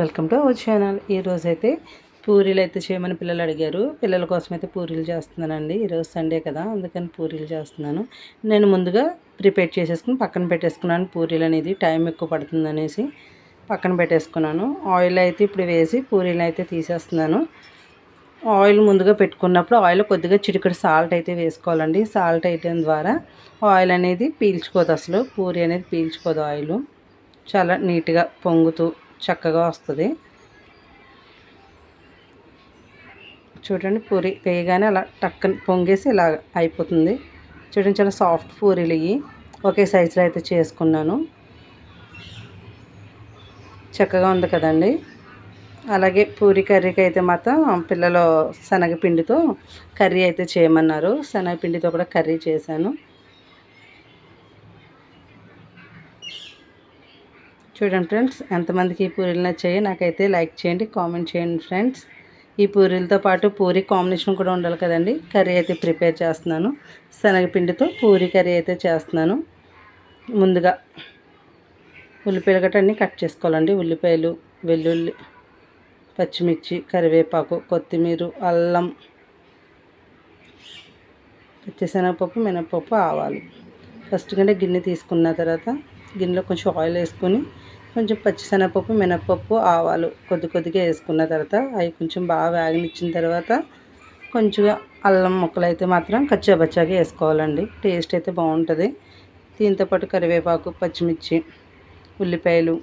Welcome to our channel. ఈరోజు అయితే పూరీలు అయితే చేయమని పిల్లలు అడిగారు. పిల్లల కోసం అయితే పూరీలు చేస్తున్నానండి. ఈరోజు సండే కదా అందుకని పూరీలు చేస్తున్నాను. నేను ముందుగా ప్రిపేర్ చేసేసుకుని పక్కన పెట్టేసుకున్నాను పూరీలు అనేది. టైం ఎక్కువ పడుతుంది అనేసి పక్కన పెట్టేసుకున్నాను. ఆయిల్ అయితే ఇప్పుడు వేసి పూరీలు అయితే తీసేస్తున్నాను. ఆయిల్ ముందుగా పెట్టుకున్నప్పుడు ఆయిల్ కొద్దిగా చిటికడి సాల్ట్ అయితే వేసుకోవాలండి. సాల్ట్ వేయడం ద్వారా ఆయిల్ అనేది పీల్చుకోదు అసలు. పూరి అనేది పీల్చుకోదు ఆయిల్. చాలా నీట్గా పొంగుతూ చక్కగా వస్తుంది. చూడండి పూరి వేయగానే అలా టక్కన పొంగేసి ఇలా అయిపోతుంది. చూడండి చాలా సాఫ్ట్ పూరీలు ఇవి ఒకే సైజులో అయితే చేసుకున్నాను. చక్కగా ఉంది కదండి. అలాగే పూరి కర్రీకి అయితే మాత్రం పిల్లలు శనగపిండితో కర్రీ అయితే చేయమన్నారు. శనగపిండితో కూడా కర్రీ చేశాను. చూడండి ఫ్రెండ్స్ ఎంతమందికి ఈ పూరీలు నచ్చాయి నాకైతే లైక్ చేయండి కామెంట్ చేయండి ఫ్రెండ్స్. ఈ పూరీలతో పాటు పూరి కాంబినేషన్ కూడా ఉండాలి కదండి. కర్రీ అయితే ప్రిపేర్ చేస్తున్నాను. శనగపిండితో పూరి కర్రీ అయితే చేస్తున్నాను. ముందుగా ఉల్లిపాయలు గట్రా అన్నీ కట్ చేసుకోవాలండి. ఉల్లిపాయలు వెల్లుల్లి పచ్చిమిర్చి కరివేపాకు కొత్తిమీర అల్లం పచ్చిశనగపప్పు మినపప్పు ఆవాలు. ఫస్ట్ కంటే గిన్నె తీసుకున్న తర్వాత గిన్నెలో కొంచెం ఆయిల్ వేసుకొని కొంచెం పచ్చిశనగపప్పు మినప్పప్పు ఆవాలు కొద్ది కొద్దిగా వేసుకున్న తర్వాత అవి కొంచెం బాగా వేగనిచ్చిన తర్వాత కొంచెం అల్లం ముక్కలు అయితే మాత్రం కచ్చాబచ్చాగా వేసుకోవాలండి. టేస్ట్ అయితే బాగుంటుంది. దీంతోపాటు కరివేపాకు పచ్చిమిర్చి ఉల్లిపాయలు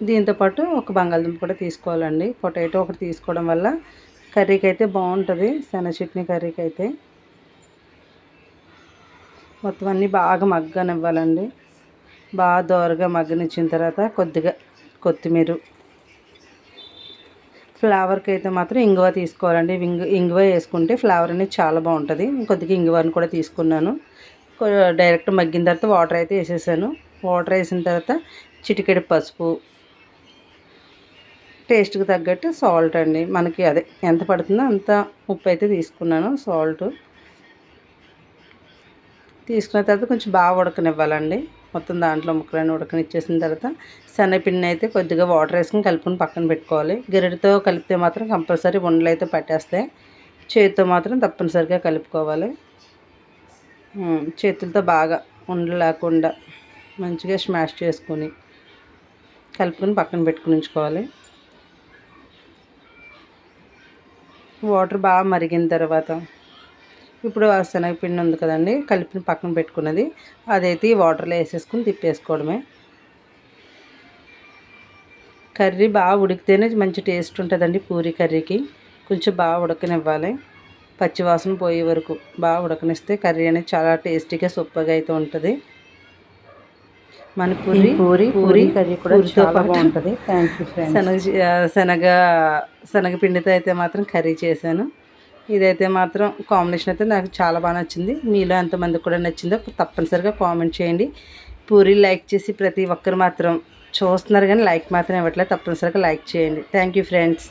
దీంతోపాటు ఒక బంగాళదుంప కూడా తీసుకోవాలండి. పొటాటో ఒకటి తీసుకోవడం వల్ల కర్రీకి అయితే బాగుంటుంది. శనగ చట్నీ కర్రీకి అయితే మొత్తం అన్నీ బాగా మగ్గనివ్వాలండి. బాగా దోరగా మగ్గనిచ్చిన తర్వాత కొద్దిగా కొత్తిమీర. ఫ్లేవర్కి అయితే మాత్రం ఇంగువ తీసుకోవాలండి. ఇంగు ఇంగువ వేసుకుంటే ఫ్లేవర్ అనేది చాలా బాగుంటుంది. కొద్దిగా ఇంగువని కూడా తీసుకున్నాను. డైరెక్ట్ మగ్గిన తర్వాత వాటర్ అయితే వేసేసాను. వాటర్ వేసిన తర్వాత చిటికెడు పసుపు. టేస్ట్కి తగ్గట్టు సాల్ట్ అండి. మనకి అదే ఎంత పడుతుందో అంత ఉప్పు అయితే తీసుకున్నాను. సాల్ట్. తీసుకున్న తర్వాత కొంచెం బాగా ఉడకనివ్వాలండి. మొత్తం దాంట్లో ముక్కలన్నీ ఉడకనిచ్చేసిన తర్వాత శనగపిండిని అయితే కొద్దిగా వాటర్ వేసుకుని కలుపుకొని పక్కన పెట్టుకోవాలి. గరిటతో కలిపితే మాత్రం కంపల్సరీ ఉండలు అయితే పట్టేస్తాయి. చేతితో మాత్రం తప్పనిసరిగా కలుపుకోవాలి. చేతులతో బాగా ఉండలు లేకుండా మంచిగా స్మాష్ చేసుకొని కలుపుకొని పక్కన పెట్టుకుని ఉంచుకోవాలి. వాటర్ బాగా మరిగిన తర్వాత ఇప్పుడు ఆ శనగపిండి ఉంది కదండి కలిపిన పక్కన పెట్టుకున్నది. అదైతే ఈ వాటర్లో వేసేసుకుని తిప్పేసుకోవడమే. కర్రీ బాగా ఉడికితేనే మంచి టేస్ట్ ఉంటుందండి పూరి కర్రీకి. కొంచెం బాగా ఉడకనివ్వాలి. పచ్చివాసన పోయే వరకు బాగా ఉడకనిస్తే కర్రీ అనేది చాలా టేస్టీగా సూపర్గా అయితే ఉంటుంది. మన పూరి పూరి పూరి కర్రీ కూడా చాలా బాగుంటుంది. థ్యాంక్ యూ శనగ శనగ శనగపిండితో అయితే మాత్రం కర్రీ చేశాను. ఇదైతే మాత్రం కాంబినేషన్ అయితే నాకు చాలా బాగా నచ్చింది. మీలో ఎంతమందికి కూడా నచ్చిందో తప్పనిసరిగా కామెంట్ చేయండి. పూరి లైక్ చేసి ప్రతి ఒక్కరు మాత్రం చూస్తున్నారు కానీ లైక్ మాత్రం ఇవ్వట్లేదు. తప్పనిసరిగా లైక్ చేయండి. Thank you friends